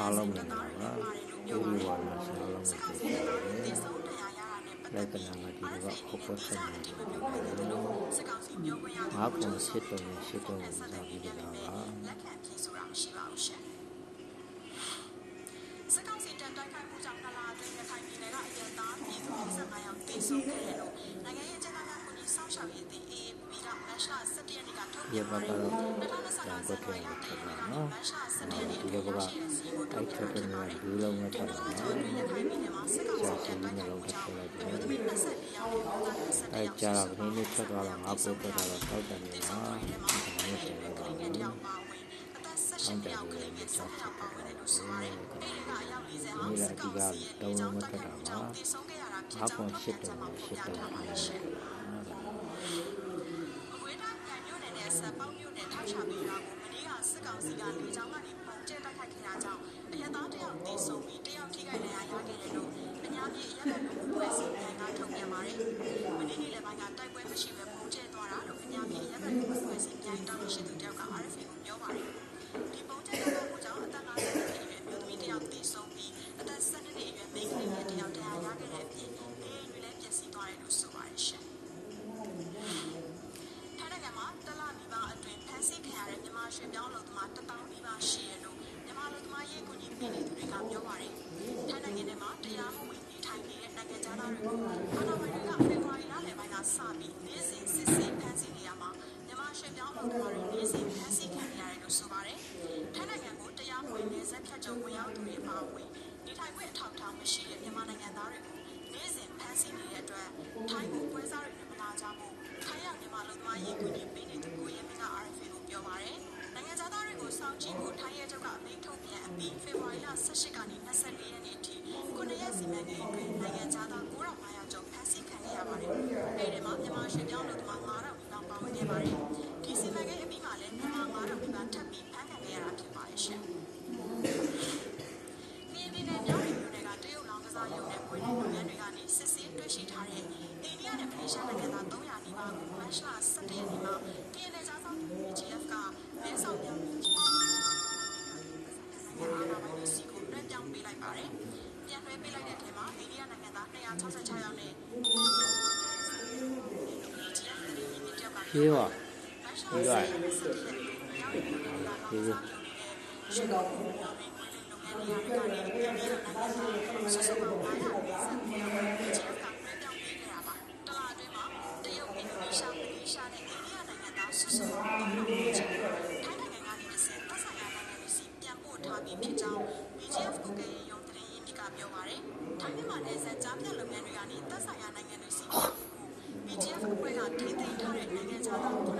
အားလုံးမင်္ဂလာပါဒီလိုပါလားဆရာလုံးကိုသိတယ်လက္ခဏာမှာဒီကအောက်ဆက်နေတယ်ငါပုံစစ်တုံးစစ်တုံးကိုစာပြီးတော့ပါလက်ခံဖြေဆိုတာမရှိပါဘူးရှင်စကောက်စီတန်တိုက်ခိုက်မှုကြောင့်နလာအတွင်းရခိုင်ပြည်နယ်ကအရန်သားပြည်သူ25ယောက်သေဆုံးခဲ့တယ်လို့ ပြန်ဘပါက်တယ်ကတော့2025တန်ဇကွန်က်နဝါရီလထဲ1မှာရက်ထနေ့ပ်ကပါမတ်လ17ရက်နေ့နော်အဒီထိဘက်ကရှိတဲ့စီးကိုအိုထုတ်က်ထပြန်က်ဖြစ်ကနေပါတယ်ဘူးလုံးနဲ့ထပ်ပါဒီနော်မှာတော့ရခိုင်ပြည်နယ်မှာစကောက်စီတန်တိုက်ခိုက်မှုကြောင့်အမျိုးသမီး24ယောက်နဲ့အမျိုးသား17အဲယောက်ကြာတာကနေ့နေ့ထွက်သွားတော့ငါပို့ထွက်သွားတော့တောက်တယ်နေမှာဒီမှာနေတယ်လို့ပါကလေးငယ်တယောက်ပါဝင်အသက်ဆောင်း18တယ်ယောက်ကလို့လေးငယ်ချက်7ချက်ယောက်ပါပါဝင်တတယ်ယ်လို့ဆိုပါတယ်။အဲဒီကအယောက်40ဟာဒီစလာဒီကောကက်စီရဲ့တုံးကြောင့်မတိုက်တက်ခိုက်တာမှုကြောမှာင့်တည်ဆုံးခဲ့ရတာဖြစ်ငါကြောပုံင်းထုတ်ရှပြန်စ်ချက်တုံးမှာဖော်ရှစ်ပြတုံးထားပါတယ်ရှင်။အဝေးတိုင်းပြန်မြို့နယ်နဲ့ဆက်ပေါက်မြို့နယ်ထောက်ချပြီးတော့မနေ့ကစစ်ကောင်စီကလေကြောင်းကနေပုံကျဲတိုက်ခိုက်ခဲ့တာကြောင့်အရသားတယောက်တည်ဆုံပြီးတယောက်ထိခိုက်ဒဏ်ရာရခဲ့တယ်လို့အများကြီးအရက်ဘက်လူမှုဖွဲ့စည်းပြန်ကထုတ်ပြန်ပါတယ်။မနေ့နေ့လည်းပိုင်းကတိုက်ပွဲမရှိဘဲပုံကျဲသွားတာလို့အများကြီးအရက်ဘက်လူ မှုဖွဲ့စည်းပြန်တောင်းရှိသူတယောက်က RFA ကိုပြောပါတယ်။ဒီပုံကျဲတိုက်ပွဲကြောင့်အသက်50နှစ်အရွယ်မျိုးသမီးတယောက်တည်ဆုံပြီးအသက်12နှစ်အရွယ်မိန်းကလေးငယ်တယောက်ဒဏ်ရာရခဲ့တဲ့အပြင်နေအိမ်တွေလည်းပျက်စီးသွားတယ်လို့ဆိုပါတယ်ရှင်။ထိုင်းနိုင်ငံမှာတလနီပါအတွင်းဖမ်းဆီးခံရတဲ့မြန်မာရွှေပြောင်းလုံသမားတပေါင်းနီပါရှိရလို့မြန်မာလုံသမားရေးကူညီပေးနေသူတွေကပြောပါတယ်။ထိုင်းနိုင်ငံထဲမှာတရားမဝင်နေထိုင်နေတဲ့နိုင်ငံသားတွေကိုအာဏာပိုင်တွေကဖေဖော်ဝါရီလလယ်ပိုင်းကစပြီးနေ့စဉ်စစ်ဆေးဖမ်းဆီးနေရမှာမြန်မာ ရွှေပြောင်းလုံသမားတွေနေ့စဉ်ဖမ်းဆီးခံနေရတယ်လို့ဆိုပါတယ်။ထိုင်းနိုင်ငံကိုတရားမဝင်နေဆက်ဖြတ်ကျော်ဝင်ရောက်သူတွေပါဝင်နေထိုင်ခွင့်အထောက်အထားမရှိတဲ့မြန်မာနိုင်ငံသားတွေကိုနေ့စဉ်ဖမ်းဆီးနေတဲ့အတွက်ထိုင်းကိုပွဲစားတွေနဲ့မလာကြဘူး။ထိုင်းရောက်မြန်မာလုံသမားရေးကူညီပေးနေသူကိုရဲမင်းက RFA ကိုပြောပါတယ်။နိုင်ငံသားတွေကိုစောင့်ကြည့်ဖို့ထိုင်းရဲချုပ်ကအမိန့်ထုတ်ပြန်အပြီးဖေဖော်ဝါရီလ18ကနေ24ရက်နေ့အထိ9ရက်စီမံကိန်းအတွင်းနိုင်ငံသား စစ်ဆေးတွေ့ရှိထားတဲ့အိန္ဒိယနဲ့မလေးရှားနိုင်ငံသား300နီးပါးကိုမတ်လ17ရက်နေ့မှာ TNL ကြားဆောင် GF ကမဲဆောက်ပြောင်းပြီးနိုင်ငံအာဏာပိုင်တွေစီကိုလွှဲပြောင်းပေးလိုက်ပါတယ်။ပြန်လွှဲပေးလိုက်တဲ့အထဲမှာအိန္ဒိယနိုင်ငံသား266ယောက်နဲ့ GF တရင်မြင့်တယောက်ကဖြေးပါဒီကဒီကရှေ့ကောင်းလုပ်ငန်းတွေလုပ်ငန်းတွေကနေပြည်내နိုင်ငံသားဆက်စုပ်ပေါင်း940 ပြီဖြစ်ကြောင်း BGF ကုကရေးရုံးတရင်ရင်းမြစ်ကပြောပါတယ်။ထိုင်းမြန်မာနယ်စပ်ကြားဖြတ်လုပ်ငန်းတွေကနေသက်ဆိုင်ရာနိုင်ငံတွေစီ BGF အဖွဲ့ကထိန်းသိမ်းထားတဲ့နိုင်ငံခြားသား